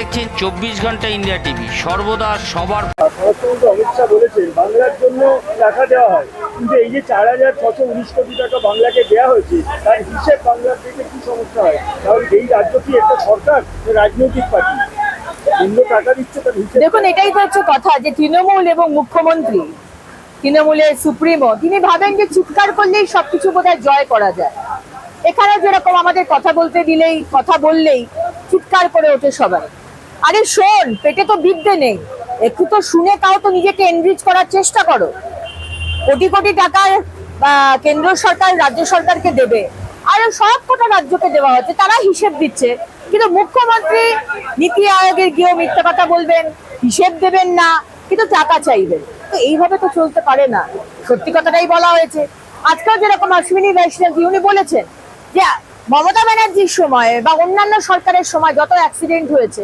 দেখছেন চব্বিশ ঘণ্টা ইন্ডিয়া টিভি। সর্বদা সবার স্বরাষ্ট্রমন্ত্রী অমিত শাহ বলেছেন বাংলার জন্য টাকা দেওয়া হয়। কিন্তু এই যে চার হাজার ছশো উনিশ কোটি টাকা বাংলাকে দেওয়া হয়েছে তার হিসেব বাংলার থেকে কি সমস্যা হয়? তাহলে এই রাজ্য কি একটা সরকার রাজনৈতিক পার্টি? কেন্দ্র টাকা দিচ্ছে তার হিসেব দেখুন এটাই তো হচ্ছে কথা যে তৃণমূল এবং মুখ্যমন্ত্রী তৃণমূলের সুপ্রিমো তিনি ভাবেন যে চিৎকার করলেই সবকিছু বোধহয় জয় করা যায়। এখানে যেরকম আমাদের কথা বলতে দিলেই কথা বললেই চিৎকার করে ওঠে সবাই। আরে শোন পেটে তো বিদ্যে নেই। একটু তো শুনে তাও তো নিজেকে এনরিচ করার চেষ্টা করো। কোটি কোটি আহ, কেন্দ্র সরকার রাজ্য সরকারকে দেবে। আর সব কটা রাজ্যকে দেওয়া হচ্ছে তারা হিসেব দিচ্ছে। কিন্তু মুখ্যমন্ত্রী নীতি আয়োগের গিয়েও মিথ্যা কথা বলবেন হিসেব দেবেন না কিন্তু টাকা চাইবেন। তো এইভাবে তো চলতে পারে না। সত্যি কথাটাই বলা হয়েছে। আজকাল যেরকম অশ্বিনী বৈষ্ণবজি উনি বলেছেন যে মমতা ব্যানার্জির সময় বা অন্যান্য সরকারের সময় যত অ্যাক্সিডেন্ট হয়েছে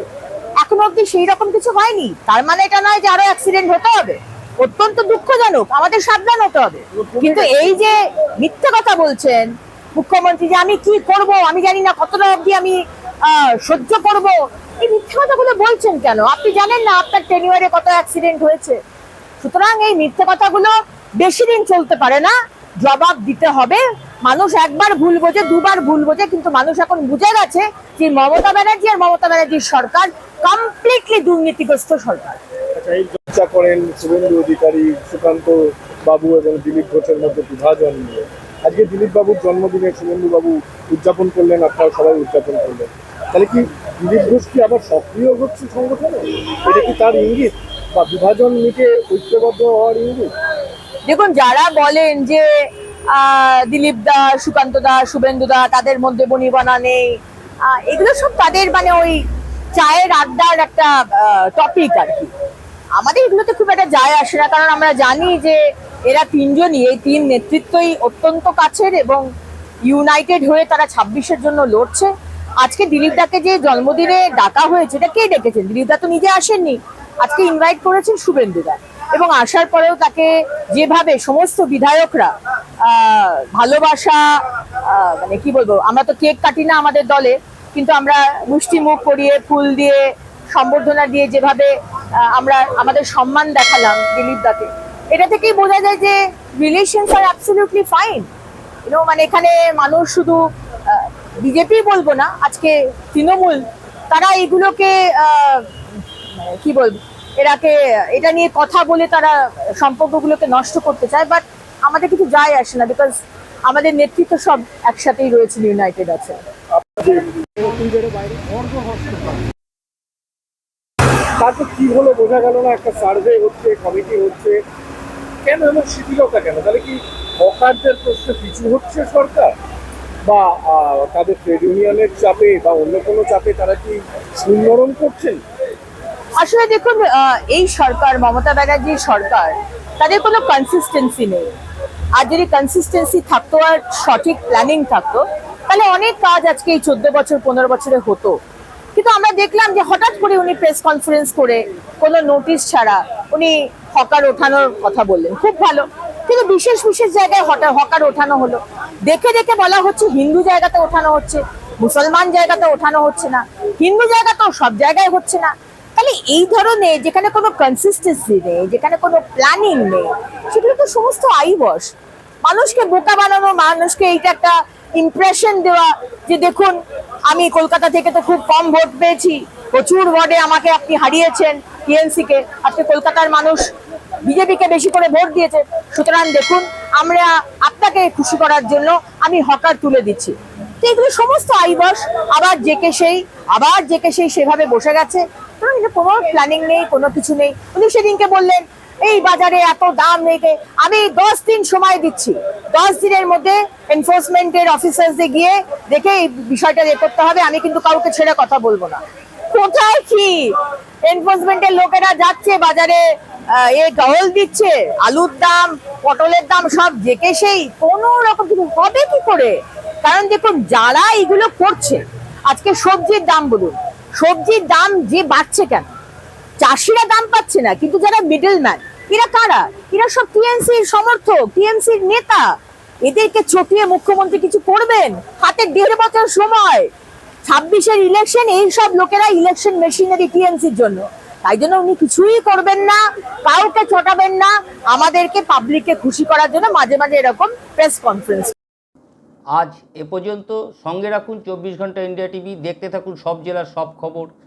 এখনও অব্দি সেই রকম কিছু হয়নি। তার মানে এটা নয় যে আরও অ্যাক্সিডেন্ট হতে হবে। অত্যন্ত দুঃখজনক, আমাদের সাবধান হতে হবে। কিন্তু এই যে মিথ্যে কথা বলছেন মুখ্যমন্ত্রী যে আমি কি করব, আমি জানি না কতটা অবধি আমি সহ্য করব। এই মিথ্যে কথাগুলো বলছেন কেন? আপনি জানেন না আপনার টেনিওয়ারে কত অ্যাক্সিডেন্ট হয়েছে। সুতরাং এই মিথ্যে কথাগুলো বেশি দিন চলতে পারে না। জবাব দিতে হবে। মানুষ একবার ভুল বোঝে, দুবার ভুল বোঝে, কিন্তু মানুষ এখন বুঝে গেছে যে মমতা ব্যানার্জি আর মমতা ব্যানার্জির সরকার কমপ্লিটলি দুর্নীতিগ্রস্ত সরকার। আচ্ছা, চর্চা করেন শুভেন্দু অধিকারী সুকান্ত বাবু এবং দিলীপ ঘোষের মধ্যে বিভাজন নিয়ে। আজকে দিলীপ বাবুর জন্মদিনে শুভেন্দু বাবু উদযাপন করলেন আপনারা সবাই উদযাপন করলেন। তাহলে কি দিলীপ ঘোষ কি আবার সক্রিয় হচ্ছে সংগঠনে? এটা কি তার ইঙ্গিত? বা বিভাজন মিটে ঐক্যবদ্ধ হওয়ার ইঙ্গিত? দেখুন যারা বলেন যে দিলীপ দা সুকান্ত দা শুভেন্দু দা তাদের মধ্যে বনিবনা নেই এগুলো সব তাদের মানে ওই চায়ের আড্ডার একটা টপিক আর কি। আমাদের এগুলোতে খুব একটা যায় আসে না, কারণ আমরা জানি যে এরা তিনজনই, এই তিন নেতৃত্বই অত্যন্ত কাছের এবং ইউনাইটেড হয়ে তারা ছাব্বিশের জন্য লড়ছে। আজকে দিলীপ দাকে যে জন্মদিনে ডাকা হয়েছে, এটা কে ডেকেছেন দিলীপ দা তো নিজে আসেননি। আজকে ইনভাইট করেছেন শুভেন্দু দা। এবং আসার পরেও তাকে যেভাবে সমস্ত বিধায়করা ভালোবাসা মানে কি বলব, আমরা তো কেক কাটি না আমাদের দলে কিন্তু আমরা মিষ্টি মুখ করিয়ে, ফুল দিয়ে, সম্বর্ধনা দিয়ে যেভাবে আমরা আমাদের সম্মান দেখালাম দিলীপ দাকে, এটা থেকেই বোঝা যায় যে relations are absolutely fine you know মানে এখানে মানুষ শুধু বিজেপি বলব না, আজকে তৃণমূল, তারা এগুলোকে কি বলব, এরাকে, এটা নিয়ে কথা বলে তারা সম্পর্কগুলোকে নষ্ট করতে চায় বাট আমাদের কিছু যায় আসে না বিকজ আমাদের নেতৃত্ব সব একসাথেই রয়েছে ইউনাইটেড আছে। তারপর কি হলো? বোঝা গেল না, একটা সার্ভে হচ্ছে কমিটি হচ্ছে। কেন এমন শিথিলতা কেন? তাহলে কি হকারদের প্রশ্নে পিছু হচ্ছে সরকার? বা তাদের ট্রেড ইউনিয়নের চাপে বা অন্য কোনো চাপে তারা কি সুন্দরম করছেন আসলে দেখুন এই সরকার, মমতা ব্যানার্জির সরকার, তাদের কোনো কনসিস্টেন্সি নেই। আর যদি কনসিস্টেন্সি থাকতো আর সঠিক প্ল্যানিং থাকতো তাহলে অনেক কাজ আজকে এই চোদ্দ বছর, পনেরো বছরে হতো। কিন্তু আমরা দেখলাম যে হঠাৎ করে উনি প্রেস কনফারেন্স করে কোনো নোটিশ ছাড়া উনি হকার ওঠানোর কথা বললেন। খুব ভালো। কিন্তু বিশেষ বিশেষ জায়গায় হঠাৎ হকার ওঠানো হলো। দেখে দেখে বলা হচ্ছে হিন্দু জায়গাতে ওঠানো হচ্ছে, মুসলমান জায়গাতে ওঠানো হচ্ছে না। হিন্দু জায়গাতেও সব জায়গায় হচ্ছে না। তাহলে এই ধরনের যেখানে কোনো কনসিস্টেন্সি নেই, যেখানে কোনো প্ল্যানিং নেই, সেগুলো তো সমস্ত আইবস মানুষকে বোকা বানানো, মানুষকে এইটা একটা ইমপ্রেশন দেওয়া যে দেখুন, আমি কলকাতা থেকে তো খুব কম ভোট পেয়েছি। প্রচুর ভোটে আমাকে আপনি হারিয়েছেন টিএনসি কে আজকে কলকাতার মানুষ বিজেপিকে বেশি করে ভোট দিয়েছে। সুতরাং দেখুন, আমরা আপনাকে খুশি করার জন্য আমি হকার তুলে দিচ্ছি। তো এগুলো সমস্ত আইবস আবার জেকে সেই, আবার জেকে সেই সেভাবে বসে গেছে। কোনো প্ল্যানিং নেই, কোনো কিছু নেই। উনি সেদিনকে বললেন এই বাজারে এত দাম রেখে আমি দশ দিন সময় দিচ্ছি। দশ দিনের মধ্যে এনফোর্সমেন্টের অফিসার্সদের গিয়ে দেখে এই বিষয়টা এ করতে হবে, আমি কিন্তু কাউকে ছেড়ে কথা বলব না। কোথায় কি? এনফোর্সমেন্টের লোকেরা যাচ্ছে বাজারে এ গহল দিচ্ছে, আলুর দাম, পটলের দাম সব জেকে সেই কোনো রকম কিছু হবে কি করে? কারণ দেখুন, যারা এগুলো করছে, আজকে সবজির দাম বলুন, সবজির দাম যে বাড়ছে কেন? চাষিরা দাম পাচ্ছে না, কিন্তু যারা মিডল ম্যান এরা কারা? এরা সব টিএমসির সমর্থক টিএমসির নেতা। এদেরকে চটিয়ে মুখ্যমন্ত্রী কিছু করবেন? হাতে দেড় বছর সময়। ছাব্বিশের ইলেকশন এই সব লোকেরা ইলেকশন মেশিনারি টিএমসির জন্য। তাই জন্য উনি কিছুই করবেন না, কাউকে চটাবেন না, আমাদেরকে পাবলিককে খুশি করার জন্য মাঝে মাঝে এরকম প্রেস কনফারেন্স আজ এ পর্যন্ত সঙ্গে রাখুন চব্বিশ ঘণ্টা ইন্ডিয়া টিভি দেখতে থাকুন সব জেলার সব খবর।